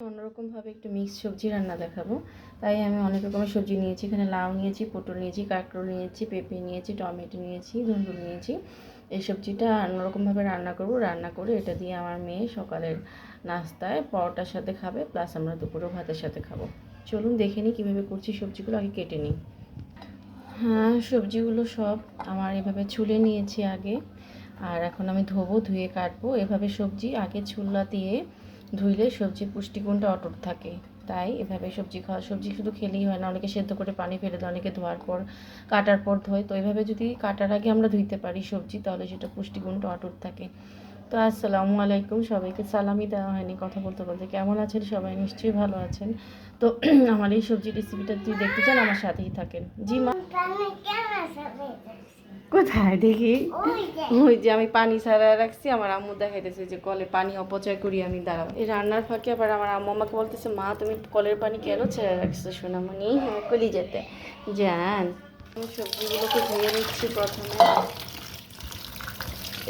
অন্যরকমভাবে একটু মিক্স সবজি রান্না দেখাবো। তাই আমি অনেক রকমের সবজি নিয়েছি। এখানে লাউ নিয়েছি, পটল নিয়েছি, কাঁকরোল নিয়েছি, পেঁপে নিয়েছি, টমেটো নিয়েছি ধুন্দুল নিয়েছি। এই সবজিটা অন্যরকমভাবে রান্না করব। রান্না করে এটা দিয়ে আমার মেয়ে সকালের নাস্তায় পরোটার সাথে খাবে প্লাস আমরা দুপুরেও ভাতের সাথে খাব। চলুন দেখে নিই কীভাবে করছি সবজিগুলো, আগে কেটে নিই। হ্যাঁ সবজিগুলো সব আমার এভাবে ছুলে নিয়েছি আগে। আর এখন আমি ধোবো, ধুয়ে কাটবো। এভাবে সবজি আগে ছুল্লা দিয়ে ধুইলে সবজির পুষ্টিগুণটা অটুট থাকে। তাই এভাবে সবজি খাওয়া, সবজি শুধু খেলেই হয় না, অনেকে সেদ্ধ করে পানি ফেলে দেয়, অনেকে ধোয়ার পর, কাটার পর ধোয়। তো এভাবে যদি কাটার আগে আমরা ধুইতে পারি সবজি, তাহলে সেটা পুষ্টিগুণটা অটুট থাকে। তো আসসালামু আলাইকুম, সবাইকে সালামি দেওয়া হয়নি, কথা বলতে বলতে। কেমন আছেন সবাই? নিশ্চয়ই ভালো আছেন। তো আমার এই সবজি রেসিপিটা যদি দেখতে চান, আমার সাথেই থাকেন। জি মা? কোথায় দেখি? ওই যে। আমি পানি ছাড়া রাখছি আমার আম্মু দেখাইতেছে যে কলে পানি অপচয় করি আমি দাঁড়াও। এই রান্নার ফাঁকে আবার আমার আম্মু আমাকে বলতেছে মা তুমি কলের পানি কেন ছেড়ে রাখছো সোনামণি? হ্যাঁ কলি যেতে যান আমি সবজিগুলোকে ধুয়ে নিচ্ছি প্রথমে।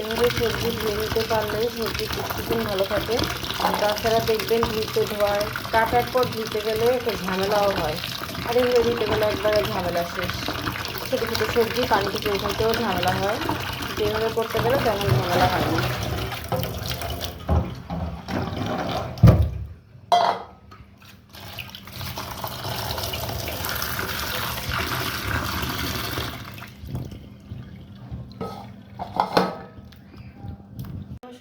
এভাবে সবজি ধুয়ে নিতে পারলে সবজি পুষ্টিগুণ ভালো থাকে। আর তাছাড়া দেখবেন ধুইতে ধোয়ার কাটার পর ধুইতে গেলে একটা ঝামেলাও হয়। আর এগুলো ধুইতে গেলে একবারে ঝামেলা শেষ। ছোটো ছোটো সবজি পানি উঠাতেও ঝামেলা হয়। যেভাবে করতে গেলে তেমন ঝামেলা হয় না।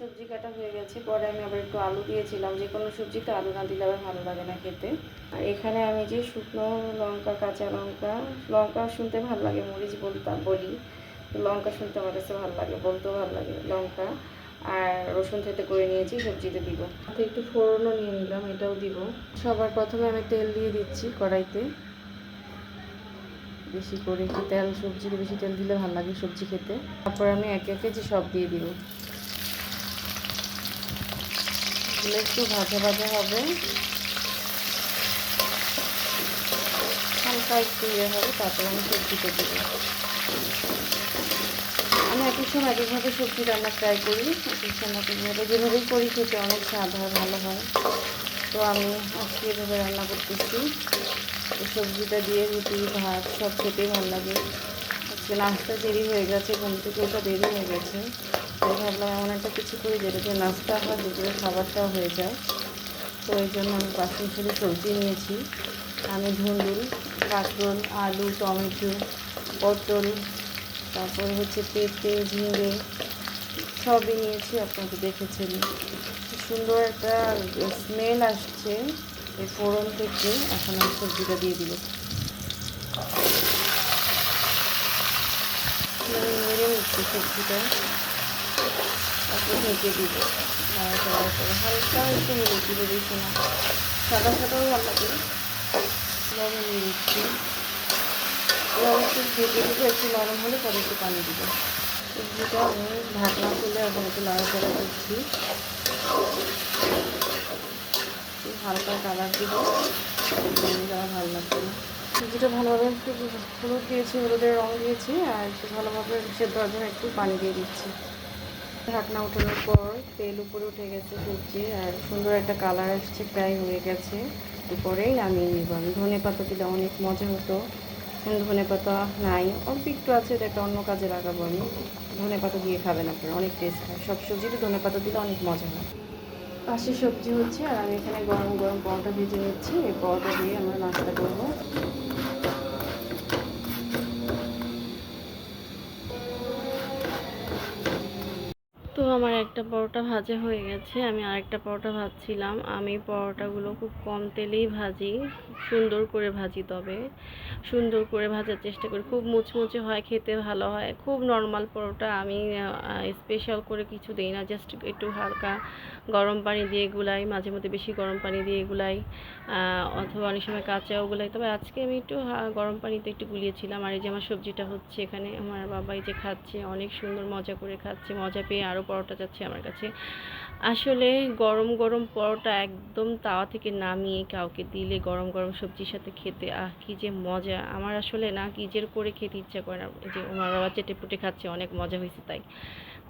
সবজি কাটা হয়ে গেছে, পরে আমি আবার একটু আলু দিয়েছিলাম, যে কোনো সবজিতে আলু না দিলে আবার ভালো লাগে না খেতে। আর এখানে আমি যে শুকনো লঙ্কা, কাঁচা লঙ্কা লঙ্কা শুনতে ভালো লাগে, মরিচ বলতাম বলি লঙ্কা শুনতে আমার কাছে ভালো লাগে, বলতেও ভালো লাগে লঙ্কা। আর রসুন থেতে করে নিয়েছি, সবজিতে দিব। একটু ফোড়নও নিয়ে নিলাম, এটাও দিব। সবার প্রথমে আমি তেল দিয়ে দিচ্ছি কড়াইতে। বেশি করে একটু তেল, সবজিতে বেশি তেল দিলে ভালো লাগে সবজি খেতে। তারপর আমি একে একে যে সব দিয়ে দিব। এগুলো একটু ভাজা ভাজা হবে। হালকা একটু ইয়ে হবে, তারপর আমি সবজিটা দেবো। আমি এক এক সময় এক একভাবে সবজি রান্না ট্রাই করি এক এক সময় এক একভাবে যেভাবেই করি খেতে অনেক স্বাদ হয়, ভালো হয়। তো আমি আজকে এভাবে রান্না করতেছি। সবজিটা দিয়ে রুটি, ভাত সব খেতেই ভালো লাগে। আজকে নাস্তা দেরি হয়ে গেছে, ঘুম থেকে ওটা দেরি হয়ে গেছে। তাই ভাবলাম এমন একটা কিছু করি যেটা দিয়ে নাস্তা হয় দুপুরে খাবারটাও হয়ে যায়। তো এই জন্য আমি পাঁচ মিশালি সবজি নিয়েছি। আমি ধুন্দুল কাঁকরোল আলু, টমেটো, পটল, তারপরে হচ্ছে পেঁপে, ঝিঙে সবই নিয়েছি আপনাকে দেখেছেন। সুন্দর একটা স্মেল আসছে এই ফোড়ন থেকে। এখন আমি সবজিটা দিয়ে দিল সবজিটা। ঢেকে দিব নাড়াচাড়া করে হালকা একটু হলুদ দিব বেশি না সাদা সাদাও ভালো লাগে লবণ দিয়ে দিচ্ছি এবার একটু ঢেকে দিব একটু নরম হলে পরে একটু পানি দিব সবজিটা আমি ঢাকনা খুলে এখন একটু নাড়াচাড়া করছি হালকা কালার দিব দেওয়া ভালো লাগবে না সবজিটা ভালোভাবে একটু হলুদ দিয়েছি, হলুদের রং দিয়েছি, আর একটু ভালোভাবে সেদ্ধ জন্য একটু পানি দিয়ে দিচ্ছি। ঢাকনা ওঠানোর পর তেল উপরে উঠে গেছে সবজি, আর সুন্দর একটা কালার আসছে প্রায় হয়ে গেছে। নিব। আমি ধনে পাতা দিলে অনেক মজা হতো। ধনে পাতা নাই। অল্প একটু আছে, এটা একটা অন্য কাজে লাগাবো আমি। ধনে পাতা দিয়ে খাবেন আপনারা, অনেক টেস্ট হয়। সব সবজিতে ধনে পাতা দিলে অনেক মজা হয়। পাশে সবজি হচ্ছে, আর আমি এখানে গরম গরম পরোটা ভেজে নিচ্ছি। এই পরোটা দিয়ে আমরা নাস্তা করব। আমার একটা পরোটা ভাজা হয়ে গেছে। আমি আরেকটা পরোটা ভাজছিলাম। আমি পরোটাগুলো খুব কম তেলেই ভাজি। সুন্দর করে ভাজি তবে। সুন্দর করে ভাজার চেষ্টা করি। খুব মুচমুচে হয়, খেতে ভালো হয়। খুব নর্মাল পরোটা। আমি স্পেশাল করে কিছু দিই না। জাস্ট একটু হালকা গরম পানি দিয়ে গুলাই মাঝে মধ্যে বেশি গরম পানি দিয়ে গুলাই অথবা অনেক সময় কাঁচাও গুলাই তবে আজকে আমি একটু গরম পানিতে একটু গুলিয়েছিলাম। আর এই যে আমার সবজিটা হচ্ছে এখানে, আমার বাবা এই যে খাচ্ছে, অনেক সুন্দর মজা করে খাচ্ছে। মজা পেয়ে আরও পরোটা যাচ্ছে আমার কাছে। আসলে গরম গরম পরোটা একদম তাওয়া থেকে নামিয়ে কাউকে দিলে গরম গরম সবজির সাথে খেতে, আহ, কি যে মজা। আমার আসলে না নিজের করে খেতে ইচ্ছা করে না। যে আমার বাবা চেটে পুটে খাচ্ছে, অনেক মজা হয়েছে তাই।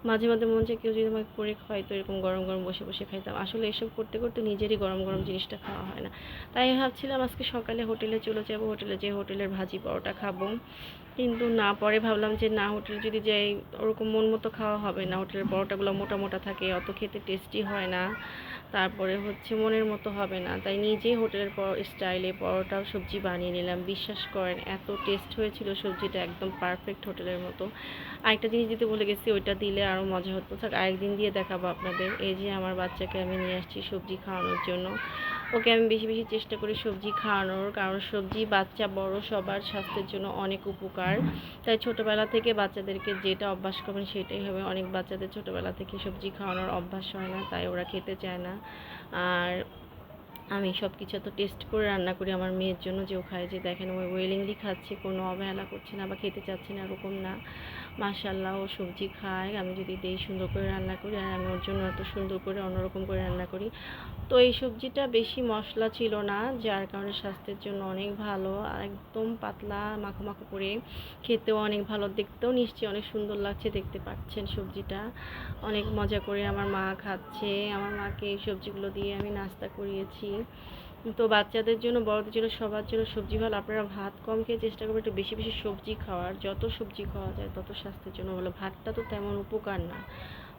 মাঝে মাঝে মন চায় কেউ যদি আমাকে করে খাওয়াই তো এরকম গরম গরম বসে বসে খাইতাম। আসলে এসব করতে করতে নিজেরই গরম গরম জিনিসটা খাওয়া হয় না। তাই ভাবছিলাম আজকে সকালে হোটেলে চলে যাব। হোটেলে যেয়ে হোটেলের ভাজি পরোটা খাব। কিন্তু না, পরে ভাবলাম যে না, হোটেলে যদি যাই, ওরকম মন মতো খাওয়া হবে না। হোটেলের পরোটাগুলো মোটা মোটা থাকে, অত খেতে টেস্টি হয় না। তারপরে হচ্ছে মনের মতো হবে না। তাই নিজেই হোটেলের পর, স্টাইলে পরোটা, সবজি বানিয়ে নিলাম। বিশ্বাস করেন, এত টেস্ট হয়েছিল সবজিটা একদম পারফেক্ট হোটেলের মতো। আরেকটা জিনিস দিতে বলে গেছি, ওইটা দিলে আরও মজা হতো। থাক, আরেকদিন দিয়ে দেখাবো আপনাদের। এই যে আমার বাচ্চাকে আমি নিয়ে আসছি সবজি খাওয়ানোর জন্য। ওকে আমি বেশি বেশি চেষ্টা করি সবজি খাওয়ানোর, কারণ সবজি বাচ্চা বড় সবার স্বাস্থ্যের জন্য অনেক উপকার। তাই ছোটোবেলা থেকে বাচ্চাদেরকে যেটা অভ্যাস করবেন সেটাই হবে। অনেক বাচ্চাদের ছোটোবেলা থেকে সবজি খাওয়ানোর অভ্যাস হয় না, তাই ওরা খেতে চায় না। আর আমি সব কিছু এত টেস্ট করে রান্না করি আমার মেয়ের জন্য যে ও খায়। যে দেখেন, ও ওয়েলিংলি খাচ্ছে, কোনো অবহেলা করছে না বা খেতে চাচ্ছে না, এরকম না। মাশাল্লাহ ও সবজি খায়। আমি যদি দেই সুন্দর করে রান্না করি আর আমি ওর জন্য এত সুন্দর করে অন্যরকম করে রান্না করি। তো এই সবজিটা বেশি মশলা ছিল না, যার কারণে স্বাস্থ্যের জন্য অনেক ভালো। আর একদম পাতলা, মাখো মাখো করে খেতেও অনেক ভালো। দেখতেও নিশ্চয়ই অনেক সুন্দর লাগছে দেখতে পাচ্ছেন সবজিটা। অনেক মজা করে আমার মা খাচ্ছে। আমার মাকে এই সবজিগুলো দিয়ে আমি নাস্তা করিয়েছি। তো বাচ্চাদের জন্য, বড়দের জন্য, সবার জন্য সবজি ভালো। আপনারা ভাত কম খেয়ে চেষ্টা করবেন একটু বেশি বেশি সবজি খাওয়ার। যত সবজি খাওয়া যায়, তত স্বাস্থ্যের জন্য ভালো। ভাতটা তো তেমন উপকার না।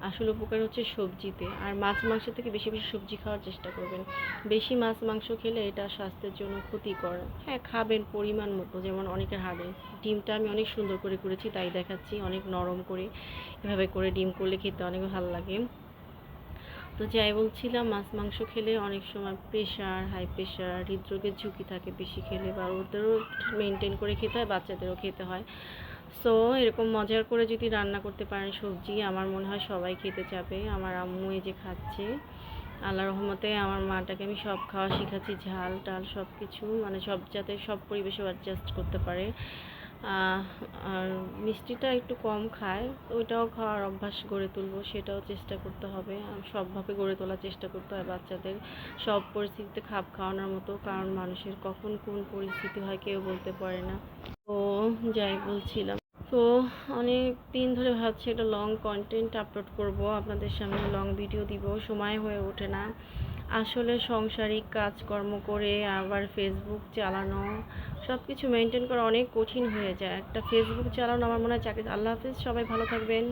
আসল উপকার হচ্ছে সবজিতে। আর মাছ, মাংস থেকে বেশি বেশি সবজি খাওয়ার চেষ্টা করবেন। বেশি মাছ, মাংস খেলে এটা স্বাস্থ্যের জন্য ক্ষতিকর। হ্যাঁ খাবেন পরিমাণ মতো, যেমন অনেকের হাড়ে ডিমটা আমি অনেক সুন্দর করে করেছি, তাই দেখাচ্ছি। অনেক নরম করে এভাবে করে ডিম করলে খেতে অনেক ভালো লাগে। তো যাই বলছিলাম, মাছ, মাংস খেলে অনেক সময় প্রেশার হাই প্রেশার হৃদরোগের ঝুঁকি থাকে বেশি খেলে বা ওদেরও মেনটেন করে খেতে হয়, বাচ্চাদেরও খেতে হয়। সো এরকম মজার করে যদি রান্না করতে পারেন সবজি, আমার মনে হয় সবাই খেতে চাবে। আমার আম্মু এই যে খাচ্ছে, আল্লাহ রহমতে আমার মাটাকে আমি সব খাওয়া শিখাচ্ছি, ঝাল, টাল সব কিছু মানে সব যাতে সব পরিবেশে অ্যাডজাস্ট করতে পারে। আর মিষ্টিটা একটু কম খায়, ওইটাও খাওয়ার অভ্যাস গড়ে তুলবো, সেটাও চেষ্টা করতে হবে। সবভাবে গড়ে তোলার চেষ্টা করতে হয় বাচ্চাদের। সব পরিস্থিতিতে খাপ খাওয়ানোর মতো, কারণ মানুষের কখন কোন পরিস্থিতি হয় কেউ বলতে পারে না। তো যাই বলছিলাম। তো অনেক দিন ধরে ভাবছি একটা লং কন্টেন্ট আপলোড করব, আপনাদের সামনে লং ভিডিও দিব, সময় হয়ে ওঠে না। আসলে সংসারিক কাজকর্ম করে, আবার ফেসবুক চালানো সব কিছু মেনটেন করা অনেক কঠিন হয়ে যায়। একটা ফেসবুক চালানো আমার মনে হয় চাকরি আল্লাহ হাফিজ, সবাই ভালো থাকবেন।